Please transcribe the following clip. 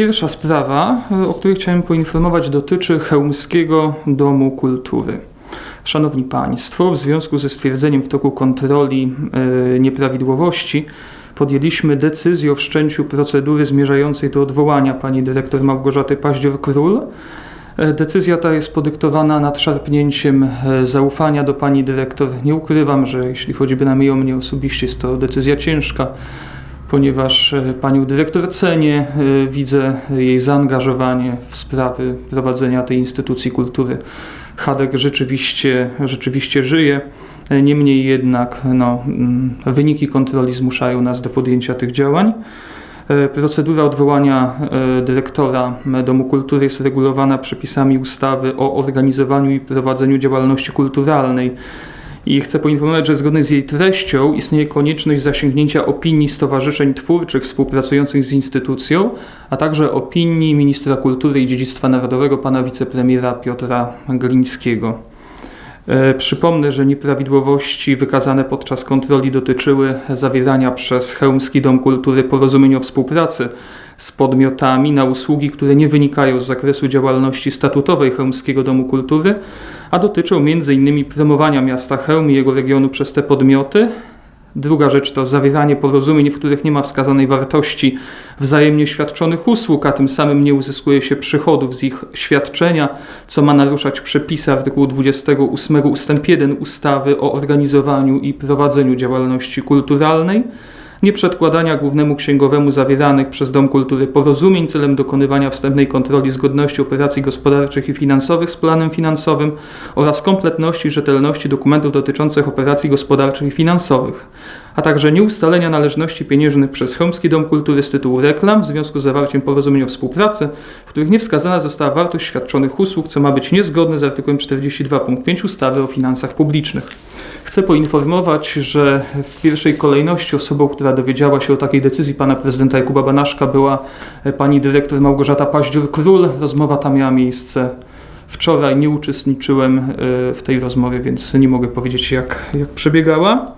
Pierwsza sprawa, o której chciałem poinformować, dotyczy Chełmskiego Domu Kultury. Szanowni Państwo, w związku ze stwierdzeniem w toku kontroli e, nieprawidłowości podjęliśmy decyzję o wszczęciu procedury zmierzającej do odwołania pani dyrektor Małgorzaty Paździor-Król. E, Decyzja ta jest podyktowana nadszarpnięciem e, zaufania do pani dyrektor. Nie ukrywam, że jeśli chodzi bynajmniej o mnie osobiście, jest to decyzja ciężka, ponieważ e, panią dyrektor cenię, e, widzę jej zaangażowanie w sprawy prowadzenia tej instytucji kultury. Hadek rzeczywiście, rzeczywiście żyje. E, Niemniej jednak no, mm, wyniki kontroli zmuszają nas do podjęcia tych działań. Procedura odwołania dyrektora Domu Kultury jest regulowana przepisami ustawy o organizowaniu i prowadzeniu działalności kulturalnej. I chcę poinformować, że zgodnie z jej treścią istnieje konieczność zasięgnięcia opinii stowarzyszeń twórczych współpracujących z instytucją, a także opinii ministra kultury i dziedzictwa narodowego pana wicepremiera Piotra Glińskiego. E, Przypomnę, że nieprawidłowości wykazane podczas kontroli dotyczyły zawierania przez Chełmski Dom Kultury porozumień o współpracy z podmiotami na usługi, które nie wynikają z zakresu działalności statutowej Chełmskiego Domu Kultury, a dotyczą m.in. promowania miasta Chełm i jego regionu przez te podmioty. Druga rzecz to zawieranie porozumień, w których nie ma wskazanej wartości wzajemnie świadczonych usług, a tym samym nie uzyskuje się przychodów z ich świadczenia, co ma naruszać przepisy artykułu 28 ust. 1 ustawy o organizowaniu i prowadzeniu działalności kulturalnej nieprzedkładania głównemu księgowemu zawieranych przez Dom Kultury porozumień celem dokonywania wstępnej kontroli zgodności operacji gospodarczych i finansowych z planem finansowym oraz kompletności i rzetelności dokumentów dotyczących operacji gospodarczych i finansowych, a także nieustalenia należności pieniężnych przez Chełmski Dom Kultury z tytułu reklam w związku z zawarciem porozumień o współpracy, w których nie wskazana została wartość świadczonych usług, co ma być niezgodne z artykułem 42 punkt 5 ustawy o finansach publicznych. Chcę poinformować, że w pierwszej kolejności osobą, która dowiedziała się o takiej decyzji pana prezydenta Jakuba Banaszka była e, pani dyrektor Małgorzata Paździor-Król. Rozmowa ta miała miejsce wczoraj. Nie uczestniczyłem e, w tej rozmowie, więc nie mogę powiedzieć jak, jak przebiegała.